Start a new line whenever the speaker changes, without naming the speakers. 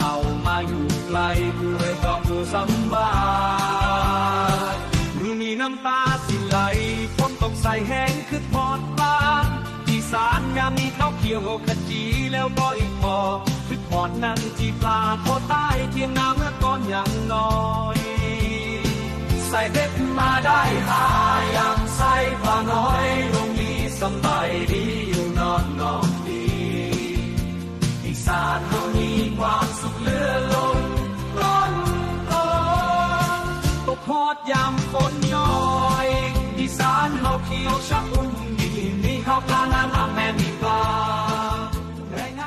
เอามาอยู่ไกลด้วยความรู้สัมบามือมีน้ำตาสิไหลผมตกใส่แห้งคือพอดบ้านที่สานงามมีเขาเขียวขจีแล้วก็อีกพอคือพอดนั่นที่ปลาโคใต้เทียงนาเมื่อก่อนอย่างน้อยใส่เบ็ดมาได้หาอยังใส่ปลาน้อยลงมีสบายดีอยู่นอนนอนดีอีสาน ดยามฝนย้อยอีสานเฮาเขียวชักอุ่นดีมี